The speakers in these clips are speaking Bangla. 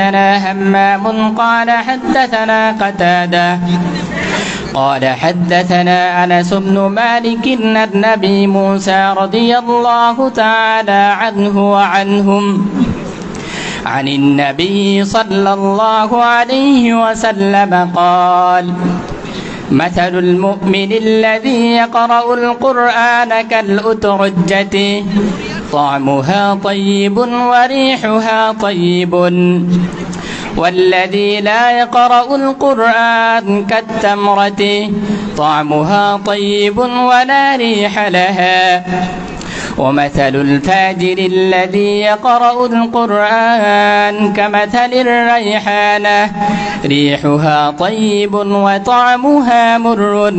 حدثنا همام قال حدثنا قتادة. قال حدثنا أنس بن مالك أن النبي موسى رضي الله تعالى عنه وعنهم عن النبي صلى الله عليه وسلم قال مثل المؤمن الذي يقرأ القرآن كالأترجة. طعمها طيب وريحها طيب. والذي لا يقرأ القرآن كالتمرة طعمها طيب ولا ريح لها. ومثل الفاجر الذي يقرأ القرآن كمثل الريحانة ريحها طيب وطعمها مر.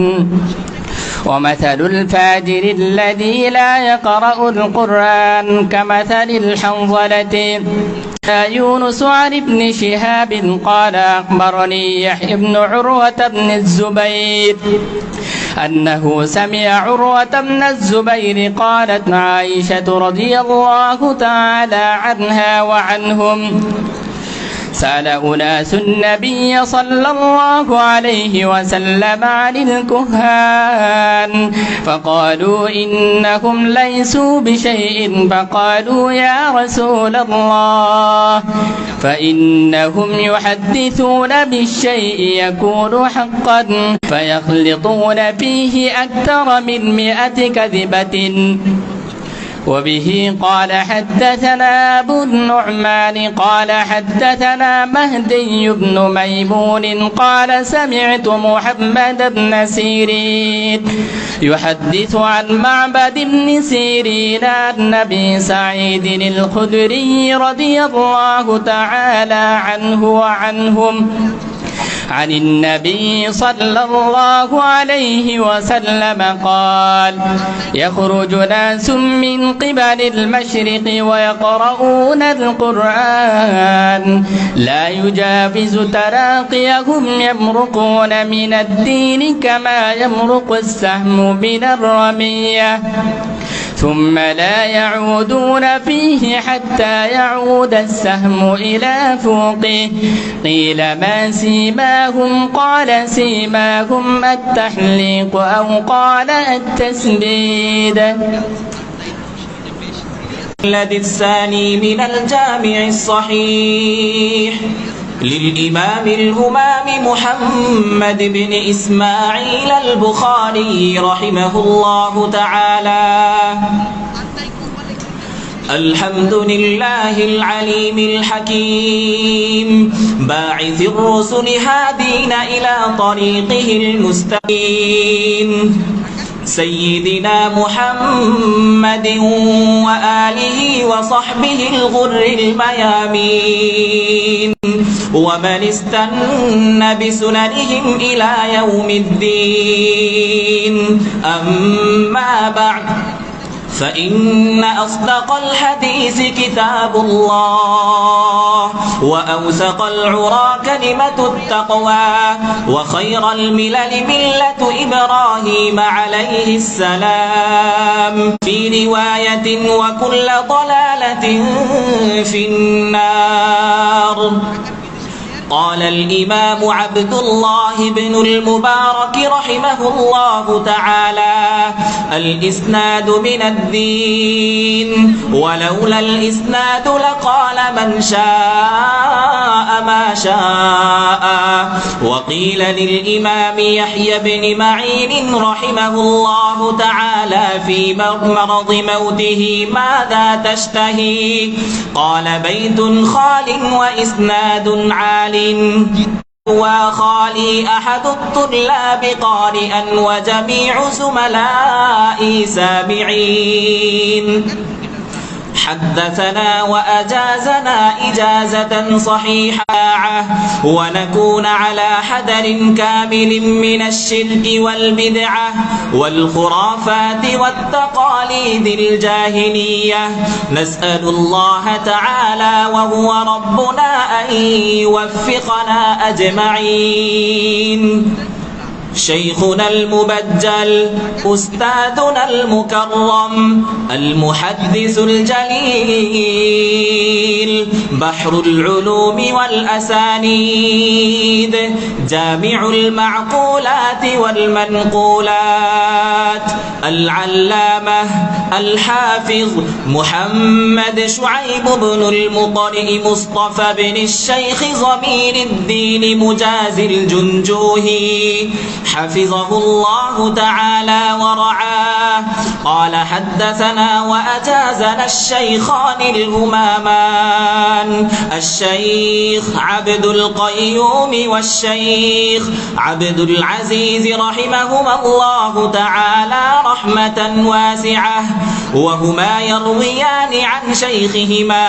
ومثل الفاجر الذي لا يقرأ القرآن كمثل الحنظلة. يونس عن ابن شهاب قال أخبرني يحيى بن عروة بن الزبير أنه سمع عروة بن الزبير قالت عائشة رضي الله تعالى عنها وعنهم. سأل أناس النبي صلى الله عليه وسلم عن الكهان فقالوا إنهم ليسوا بشيء فقالوا يا رسول الله فإنهم يحدثون بالشيء يكون حقا فيخلطون فيه أكثر من مئة كذبة. وبه قال حدثنا أبو النعمان قال حدثنا مهدي بن ميمون قال سمعت محمد بن سيرين يحدث عن معبد بن سيرين عن أبي سعيد الخدري رضي الله تعالى عنه وعنهم عن النبي صلى الله عليه وسلم قال يخرج ناس من قبل المشرق ويقرؤون القرآن. لا يجاوز تراقيهم يمرقون من الدين كما يمرق السهم من الرميه ثم لا يعودون فيه حتى يعود السهم إلى فوقه. قيل ما سيماهم؟ قال سيماهم التحليق أو قال التسبيد الذي الثاني من الجامع الصحيح. للإمام الهمام محمد بن إسماعيل البخاري رحمه الله تعالى. الحمد لله العليم الحكيم. باعث الرسل هادين إلى طريقه المستقيم. سيدنا محمد وآله وصحبه الغر الميامين. ومن استن بسننهم إلى يوم الدين. أما بعد فإن أصدق الحديث كتاب الله وأوثق العرى كلمة التقوى وخير الملل ملة إبراهيم عليه السلام. في رواية وكل ضلالة في النار. قال الإمام عبد الله بن المبارك رحمه الله تعالى الإسناد من الدين ولولا الإسناد لقال من شاء ما شاء. وقيل للإمام يحيى بن معين رحمه الله تعالى في مرض موته ماذا تشتهي؟ قال بيت خال وإسناد وخالي أحد الطلاب قارئا وجميع زملائي سامعين. حدثنا وأجازنا إجازة صحيحة ونكون على حذر كامل من الشرك والبدعة والخرافات والتقاليد الجاهلية. نسأل الله تعالى وهو ربنا أن يوفقنا أجمعين. شيخنا المبجل أستاذنا المكرم المحدث الجليل بحر العلوم والأسانيد جامع المعقولات والمنقولات العلامة الحافظ محمد شعيب بن المطرئ مصطفى بن الشيخ ضمير الدين مجاز الجنجوهي. حفظه الله تعالى ورعاه. قال حدثنا وأجازنا الشيخان الهمامان الشيخ عبد القيوم والشيخ عبد العزيز رحمهما الله تعالى رحمة واسعة. وهما يرويان عن شيخهما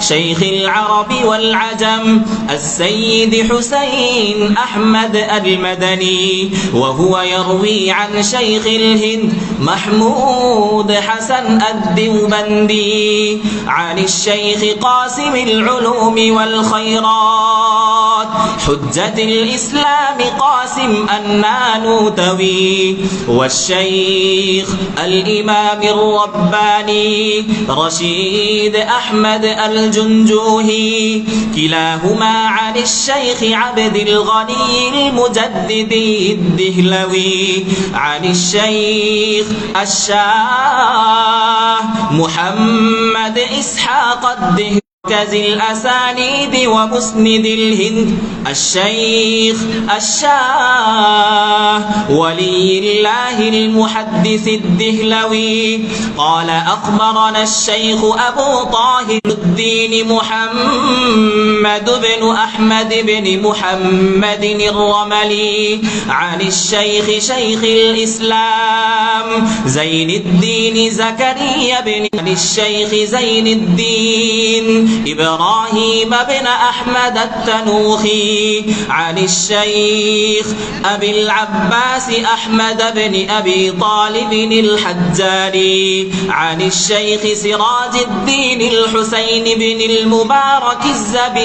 شيخ العرب والعجم السيد حسين أحمد المدني. وهو يروي عن شيخ الهند محمود حسن الدوبندي عن الشيخ قاسم العلوم والخيرات. حجة الإسلام قاسم النانوتوي والشيخ الإمام الرباني رشيد أحمد الجنجوهي كلاهما عن الشيخ عبد الغني المجدد الدهلوي عن الشيخ الشاه محمد إسحاق الدهلوي مركز الأسانيد ومسند الهند الشيخ الشاه ولي الله المحدث الدهلوي قال أخبرنا الشيخ أبو طاهر الدين محمد بن أحمد بن محمد الرملي عن الشيخ شيخ الإسلام زين الدين زكريا بن عن الشيخ زين الدين إبراهيم بن أحمد التنوخي عن الشيخ أبي العباس أحمد بن أبي طالب الحجاري عن الشيخ سراج الدين الحسين بن المبارك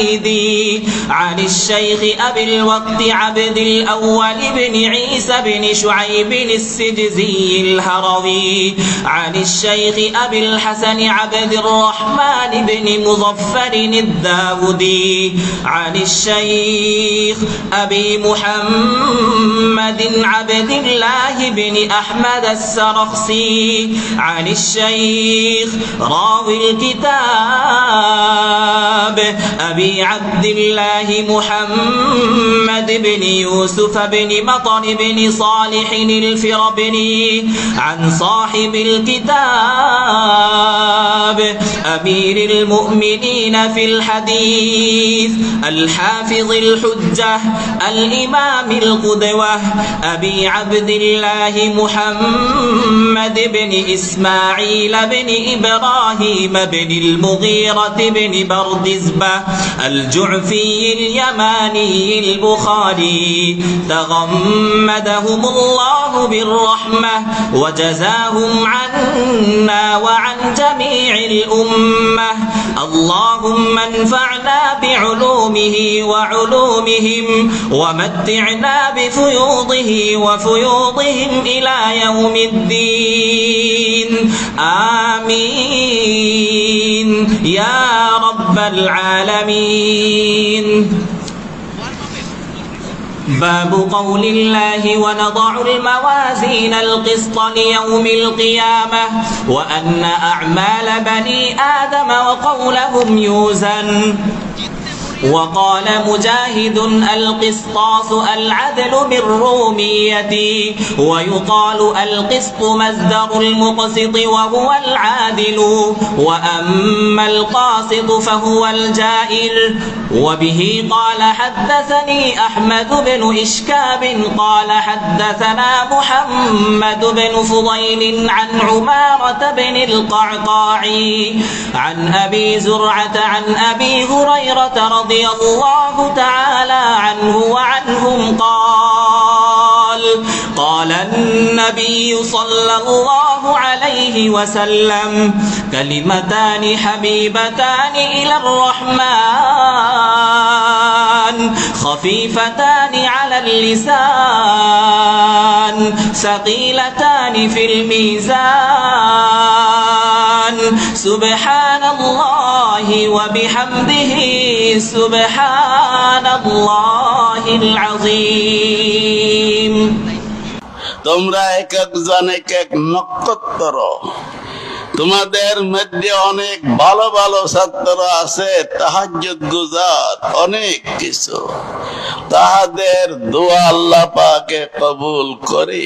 الزبيدي عن الشيخ أبي الوقت عبد الأول بن عيسى بن شعيب السجزي الهروي. عن الشيخ أبي الحسن عبد الرحمن بن مظفر الداودي. عن الشيخ أبي محمد عبد الله بن أحمد السرخسي. عن الشيخ راوي الكتاب أبي عبد الله محمد بن يوسف بن مطر بن صالح الفربني عن صاحب الكتاب أمير المؤمنين في الحديث الحافظ الحجة الإمام القدوة أبي عبد الله محمد بن إسماعيل بن إبراهيم بن المغيرة بن بردزبة الجعفي اليماني البخاري تغمدهم الله بالرحمة وجزاهم عنا وعن جميع الأمة. اللهم انفعنا بعلومه وعلومهم ومتعنا بفيوضه وفيوضهم إلى يوم الدين. آمين. يا رب العالمين. باب قول الله ونضع الموازين القسط ليوم القيامة وأن أعمال بني آدم وقولهم يوزن. وقال مجاهد القسطاس العدل بالرومية ويقال القسط مصدر المقسط وهو العادل وأما القاسط فهو الجائر وبه قال حدثني أحمد بن إشكاب قال حدثنا محمد بن فضيل عن عمارة بن القعقاع عن أبي زرعة عن أبي هريرة رضي الله تعالى عنه وعنهم قال قال النبي صلى الله عليه وسلم كلمتان حبيبتان إلى الرحمن. خفيفتان على اللسان ثقيلتان في الميزان سبحان الله وبحمده سبحان الله العظيم তোমরা এক একজন এক এক নক্ষত্র তোমাদের মধ্যে অনেক ভালো ভালো ছাত্র আছে, তাহাজ্জুদ গুজার অনেক কিছু। তাহাদের দোয়া আল্লাহ পাকে কবুল করে।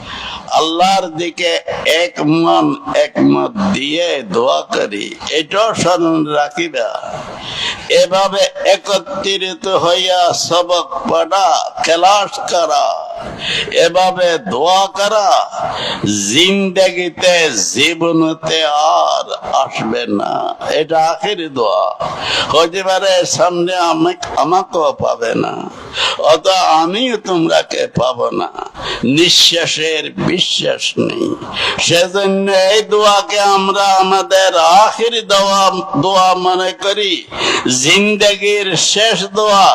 আল্লাহর দিকে এক মন একমত দিয়ে দোয়া করি, এটাও স্মরণ রাখিবা। এভাবে একত্রিত হইয়া সবক পড়া ক্লাস করা এভাবে দোয়া করা, জিন্দগিতে জীবনতে আর আসবে না। এটা আখেরি দোয়া। হতে পারে সামনে আমাকে আমাকেও পাবে না অত আমিও তোমরাকে পাবো না। নিঃশ্বাসের বিশ্বাস নেই। সেজন্য এই দোয়াকে আমরা আমাদের আখিরি দোয়া দোয়া মনে করি, জিন্দগির শেষ দোয়া।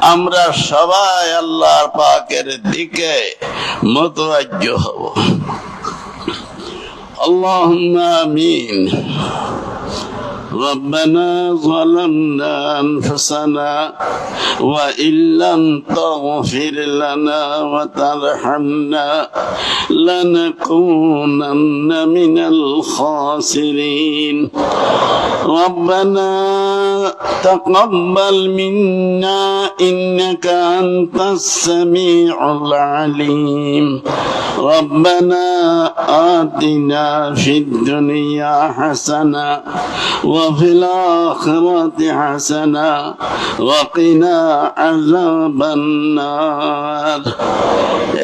আমরা সবাই আল্লাহর পাকের দিকে মতবাজ্য হব اللهم آمين ربنا ظلمنا أنفسنا وإن لم تغفر لنا وترحمنا لنكونن من الخاسرين. ربنا تقبل منا إنك أنت السميع العليم. ربنا آتنا في الدنيا حسنة وفي الآخرة حسنة وقنا عذاب النار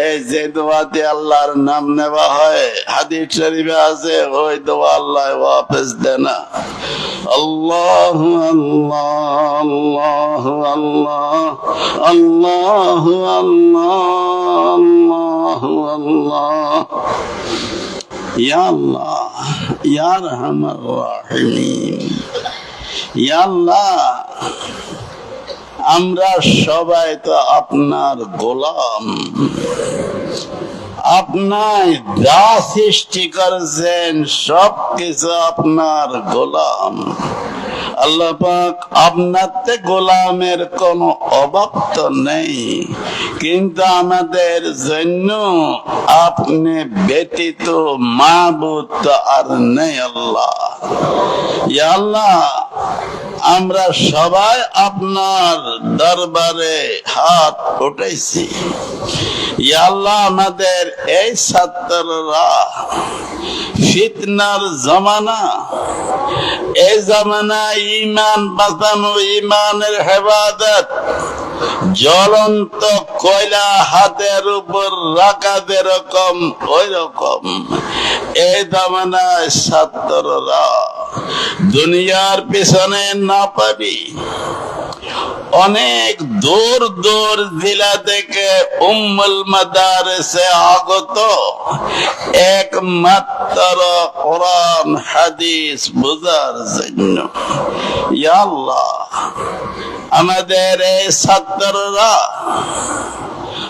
এই যে দোয়াতে আল্লাহর নাম নেওয়া হয় হাদিস শরীফে আছে ওই দোয়া আল্লাহ ওয়াপস দেয় না আল্লাহ আল্লাহ আল্লাহ আল্লাহ আল্লাহ আল্লাহ আল্লাহ আমরা সবাই তো আপনার গোলাম। আপনার যা সৃষ্টি করেছেন সবকিছু আপনার গোলাম। আল্লাহ পাক আপনাতে গোলামের কোনো অভাব তো নেই। কিন্তু আমাদের জন্য আপনি ব্যতীত মাহবুদ আর নেই আল্লাহ। আল্লাহ আমরা সবাই আপনার দরবারে হাত উঠেছি আল্লাহ, আমাদের এই ছাত্ররা ফিতনার জমানা, এই জামানা ইমান বাঁচানো ইমানের হেফাজত, জ্বলন্ত কয়লা হাতের উপর রাখা যেরকম ওই রকম এই জামানায় ছাত্ররা দুনিয়ার পিছনে না পাবি। অনেক দূর দূর জেলা থেকে উম্মুল মাদারেসে আগত একমাত্র কোরআন হাদিস বোঝার জন্য। আল্লাহ, আমাদের এই ছাত্ররা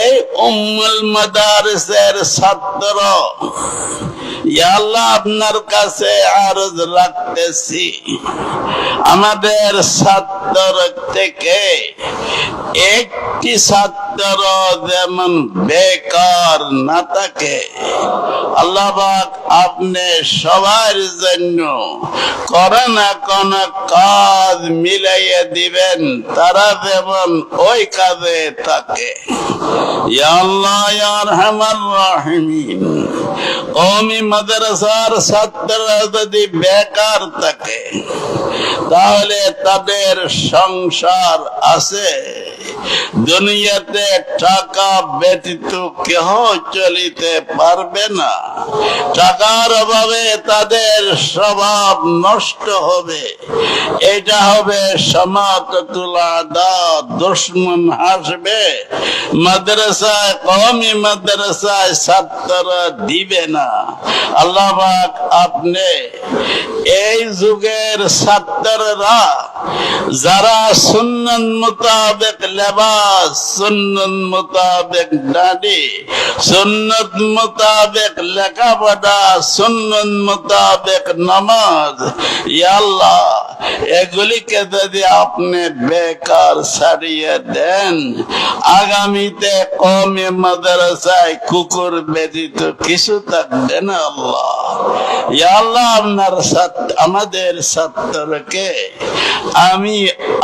এই উম্মুল মাদারিসের ছাত্র। আল্লাহ, আপনার কাছে আরজ রাখতেছি আমাদের ছাত্র থেকে একটি ছাত্র যেমন বেকার না থাকে, আল্লাহ পাক আপনি সবার জন্য করে না কোন কাজ মিলাইয়ে দিবেন। তারা যেমন ওই কাজে থাকে। বেকার থাকে, তাহলে তাদের সংসার আছে। দুনিয়াতে টাকা ব্যতীত কেহ চলিতে পারবে না। টাকার অভাবে তাদের স্বভাব নষ্ট হবে। এটা হবে সমাততুল দা দুশ্মন হাসবে। মাদ্রাসায় কওমি মাদ্রাসায় ছাত্ররা দিবে না। আল্লাহ আপনি এই যুগের ছাত্ররা, যারা সুন্নত মোতাবেক লেবাস, সুন্নত মোতাবেক দাড়ি, সুন্নত মোতাবেক লেখাপড়া, সুন্নত মোতাবেক নামাজ আল্লাহ, এগুলিকে যদি আপনি বেকার ছাড়িয়ে দেন আগামীতে কমে মাদ্রাসায় কুকুর ব্যতীত কিছু থাকবে না আল্লাহ। আল্লাহ, আপনার আমাদের ছাত্রকে আমি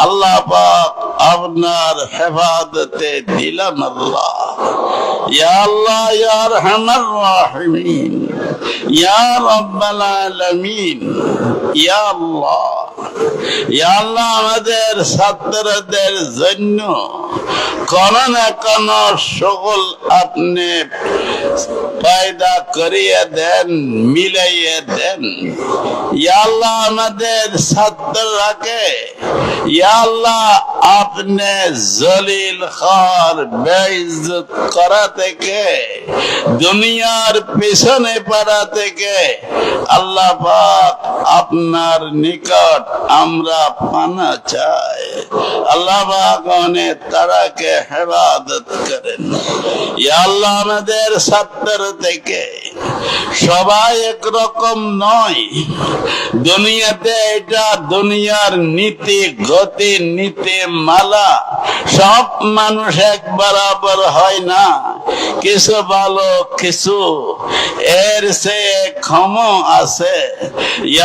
আল্লাহ পাক আপনার হেফাজতে দিলাম আল্লাহ। ইয়া আল্লাহ, ইয়া রাহিমিন, ইয়া আলামিন, ইয়া আল্লাহ। ইয়া আল্লাহ আমাদের ছাত্রদের জন্য কোন না কোন সকল আপনি পয়দা করিয়ে দেন, মিলাইয়ে দেন। ইয়া আল্লাহ আমাদের ছাত্ররাকে, ইয়া আল্লাহ আপনি জলিল খার বেইজ্জত করা থেকে, দুনিয়ার পেছনে পড়া থেকে, আল্লাহ পাক আপনার নিকট আমরা পানা চাই। আল্লাহ পাক অনেক তারাকে হেফাজত করেন। আল্লাহ আমাদের ছাত্র থেকে সবাই একরকম নয়। দুনিয়াতে এটা দুনিয়ার নীতি, গতি, নীতি, মালা। সব মানুষ এক বরাবর হয় না। কিছু ভালো, কিছু। এর সে ক্ষম আছে।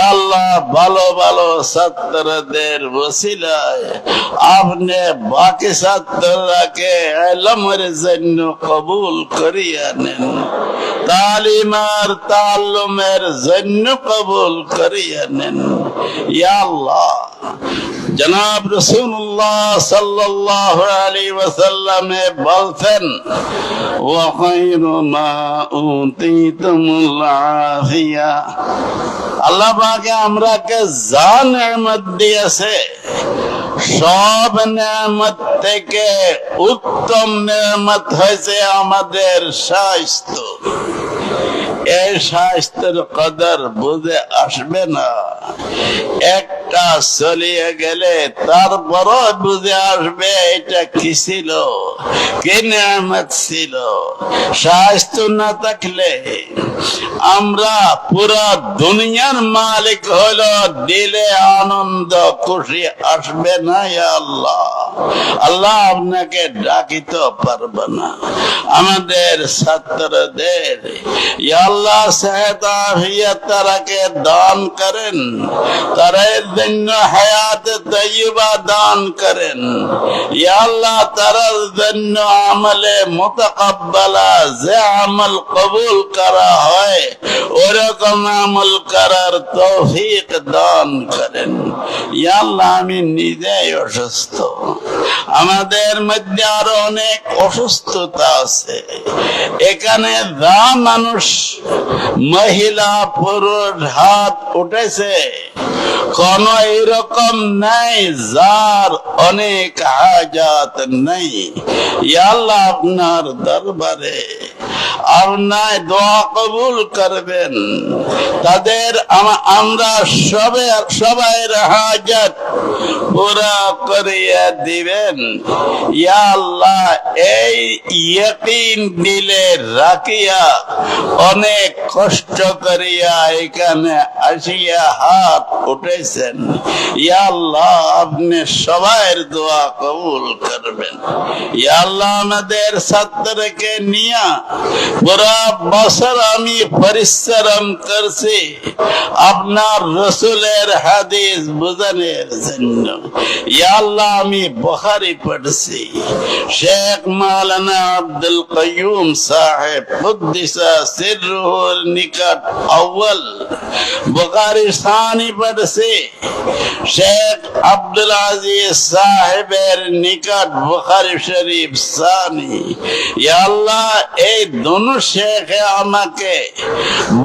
আল্লাহ, ভালো ভালো ছাত্রদের বসিলায় আপনি বাকি ছাত্ররাকে এলমের জন্য কবুল করিয়া নেন। তালিমার তাল্লুমের জন্য কবুল করিয়া নেন। আল্লাহ। জনাব রসুল্লাহ সাল্লাল্লাহু আলাইহি ওয়াসাল্লামে বলতেন খায়রু মা উতিতুমুল আফিয়া। আল্লাহ পাকে আমরাকে যা নেয়ামত দিয়েছে, সব নেয়ামত থেকে উত্তম নেয়ামত হয়েছে আমাদের স্বাস্থ্য স্বাস্থ্যের কদর বুঝে আসবে না। একটা চলিয়ে গেলে বুঝে আসবে, এটা কি ছিল? কি নিয়ামত ছিল? স্বাস্থ্য না থাকলে আমরা পুরা দুনিয়ার মালিক হলো দিলে আনন্দ খুশি আসবে না আল্লাহ। আল্লাহ আপনাকে ডাকিতে পারবে না। আমাদের ছাত্রদের আল্লাহ তারাকে দান করেন। তাদের জন্য হায়াত তৈবা দান করেন। আল্লাহ, তারার জন্য আমলে মুতাকাব্বালা যে আমল কবুল করা হয়, ওরকম আমল করার তৌফিক দান করেন। আমি নিজেই অসুস্থ। আমাদের মধ্যে আরও অনেক অসুস্থতা আছে। এখানে যা মানুষ মহিলা পুরুষ হাত উঠেছে। কোন এরকম নাই, যার অনেক হাজাত নেই। আল্লাহ আপনার দরবারে আপনার দোয়া কবুল করবেন। তাদের আমরা সবে সবাই হাজাত পুরা করিয়া দিবেন। ইয়া আল্লাহ এই ইয়কিন দিলে রাখিয়া অনেক কষ্ট করিয়া এখানে আসিয়া হাত উঠেছেন আল্লাহ, আপনি সবাইয়ের দোয়া কবুল করবেন। আল্লাহ, আমাদের ছাত্রকে নিয়া পুরা বছর আমি পরিশ্রম করছি আপনার রসুলের হাদিস বোঝানোর জন্য। আল্লাহ, আমি বখারি পড়ছি। শেখ মাওলানা আব্দুল কয়ুম সাহেব কুদ্দিসা সিররুহুর নিকট আউয়াল বুখারী সানি পড়ছি। শেখ আব্দুল আজিজ সাহেবের নিকট বুখারী শরীফ সানি। এই দোনো শেখে আমাকে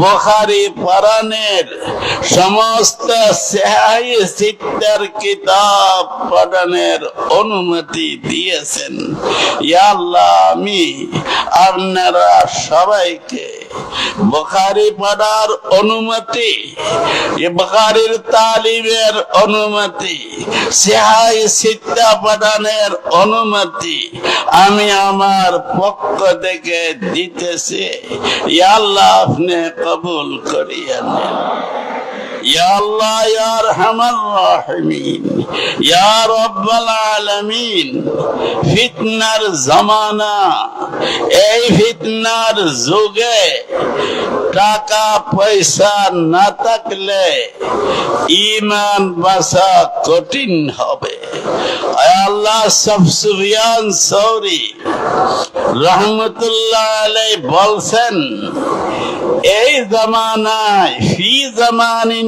বুখারী পড়ানের সমস্ত সেহাই কিতাব পড়ানের অনুমতি দিয়েছেন। আল্লাহ, আমি আপনারা সবাইকে বুখারি পড়ার অনুমতি বখারির তালিমের অনুমতি, সেহাই সিদ্ধা প্রদানের অনুমতি আমি আমার পক্ষ থেকে দিতেছি। আল্লাহ আপনি কবুল করিয়া নেন। ইয়া আল্লাহ, ইয়া রহমান ফিতনার জামানা, এই ফিতনার যুগে টাকা পয়সা না থাকলে ইমান বাসা কঠিন হবে। আল্লাহ, সব সবসুবিয়ান সৌরি রহমতুল্লাহ আলাই বলছেন, এই জামানায়, ফি জামানিন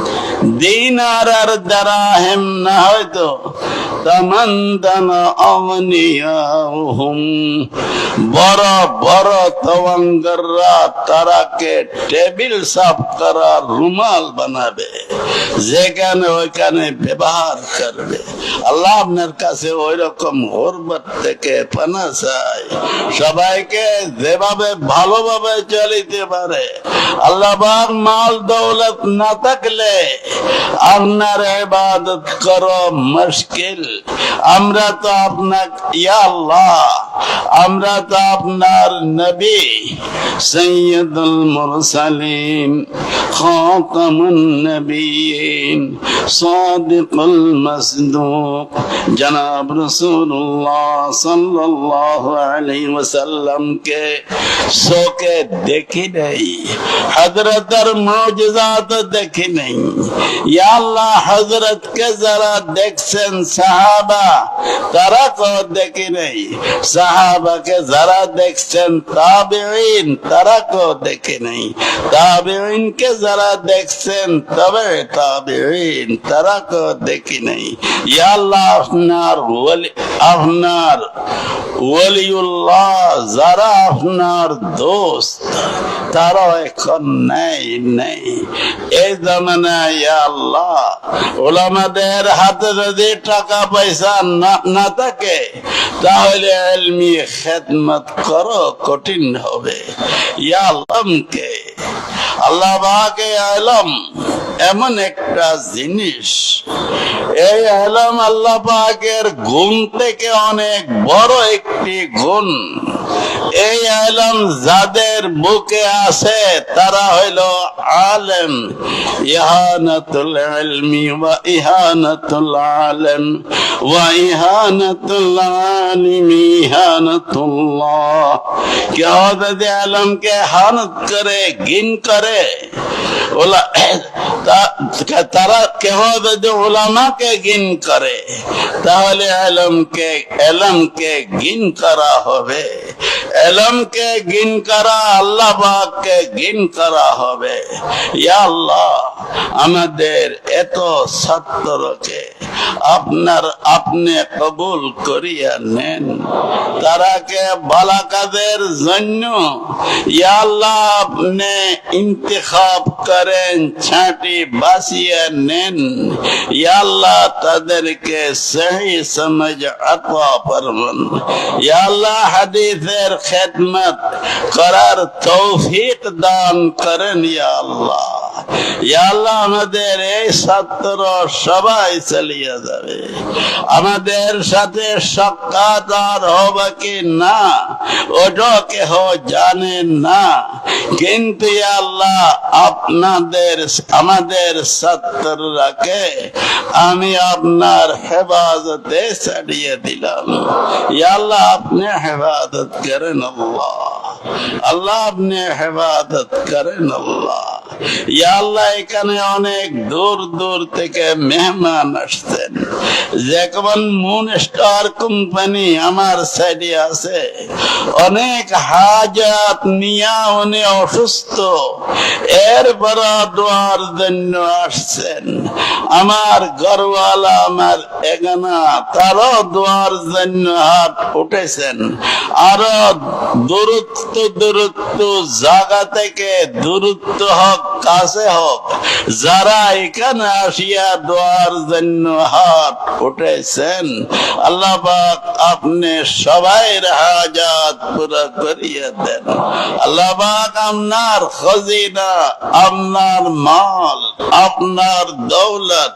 দিনার আর দারাহেম না হয়তো তামান্দান অমনিয়াহুম বড় বড় তওয়াঙ্গররা তারাকে টেবিল সাফ করার রুমাল বানাবে, যেখানে ওইখানে ব্যবহার করবে। আল্লাহ আপনার কাছে ওই রকম হরবত থেকে পানা চাই। সবাইকে যেভাবে ভালোভাবে চলিতে পারে, আল্লাহ মাল দৌলত না থাকলে আপনার ইবাদত করো মুশকিল। আমরা তো আপনার, ইয়া আল্লাহ, আমরা তো আপনার নবী, সৈয়দুল মুরসালিন, খাতামুন নবিয়িন সাদিকুল মাসদুক। জনাব রাসূলুল্লাহ সাল্লাল্লাহু আলাইহি ওয়াসাল্লাম কে সোকে দেখি নাই, হযরতের মুজিজাত দেখি নাই। আল্লাহ আপনার আপনার ওলিউল্লাহ আপনার দোস্ত তারা এখন নেই নেই। এই জামানায় আল্লাহ ওলামাদের হাতে যদি টাকা পয়সা না থাকে, তাহলে এলমি খেদমত কঠিন হবে। ইয়া আলমকে, আল্লাহ বাকে আলম এমন একটা জিনিস। এই এলম আল্লাহ পাকের গুণ থেকে অনেক বড় একটি গুণ। এই এলম যাদের বুকে আছে, তারা হইল আলেম। ইহানাতুল ওয়া ইহানাতুল আলেম ওয়া ইহানাতুল আলিমি ইহানাতুল্লাহ। কেউ যদি আলমকে হানত করে, গিন করে তারা কেহ যদি ওলামাকে গিন করে। তাহলে এলমকে এলমকে গিন করা হবে। এলমকে গিন করা, আল্লাহ পাককে গিন করা হবে। ইয়া আল্লাহ, আমাদের এত ছাত্রকে আপনার আপনি কবুল করিয়া নেন। তারাকে বালা কাজের জন্য? আল্লাহ, আপনি ইন্তেখাব করেন, ছাঁটি বাসিয়ে নেন। আল্লাহ, তাদেরকে সহি সমঝ আতা ফরমান। আল্লাহ, হাদিসের খেদমত করার তৌফিক দান করেন ইয়া আল্লাহ, আমাদের এই ছাত্র সবাই চালিয়ে যাবে। আমাদের সাথে সাক্ষাৎ আর হবে কি না ওটা কেহ জানে না। কিন্তু আল্লাহ, আপনাদের, আমাদের ছাত্ররাকে আমি আপনার হেফাজতে ছাড়িয়ে দিলাম। আল্লাহ, আপনি হেফাজত করেন আল্লাহ। আল্লাহ, আপনি হেফাজত করেন আল্লাহ। আল্লাহ, এখানে অনেক দূর দূর থেকে মেহমান আসছেন। যেমন মুন স্টার কোম্পানি আমার সাইডে আছে। অনেক হাজাত নিয়া উনি অসুস্থ। এরপর দোয়ার জন্য আসছেন। আমার ঘরওয়ালা, আমার এগানা, তারও দোয়ার জন্য হাত উঠেছেন আরও দূরত্ব দূরত্ব, জায়গা থেকে দূরত্ব হোক, কাছে হোক, যারা এখানে আসিয়া দোয়ার জন্য হাত উঠেছেন। আল্লাহ আপনি সবাই হাজাত পুরা করিয়ে দেন। আল্লাহ আপনার খজিনা, আপনার মাল, আপনার দৌলত,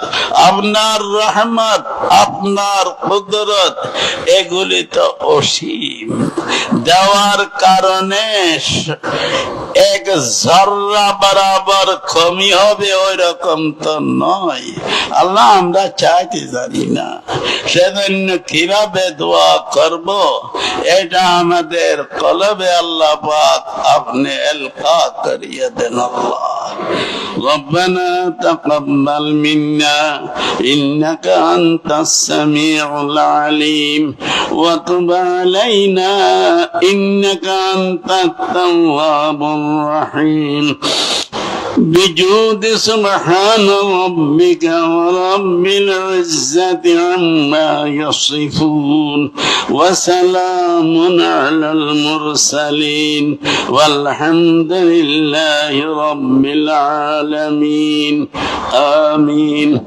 আপনার রহমত, আপনার কুদরত, এগুলি তো অসীম। দেওয়ার কারণে এক জর্রা বরাবর কমি হবে ওই রকম তো নয় আল্লাহ আমরা চাইতে জানি না সেজন্য কিভাবে দোয়া করব এটা আমাদের কলবে আল্লাহ পাক আপনি এলকা করিয়ে দেন আল্লাহ ربنا تقبل منا إنك أنت السميع العليم وتب علينا إنك أنت التواب الرحيم بجود سبحان ربك ورب العزة عما يصفون وسلام على المرسلين والحمد لله رب العالمين. آمين.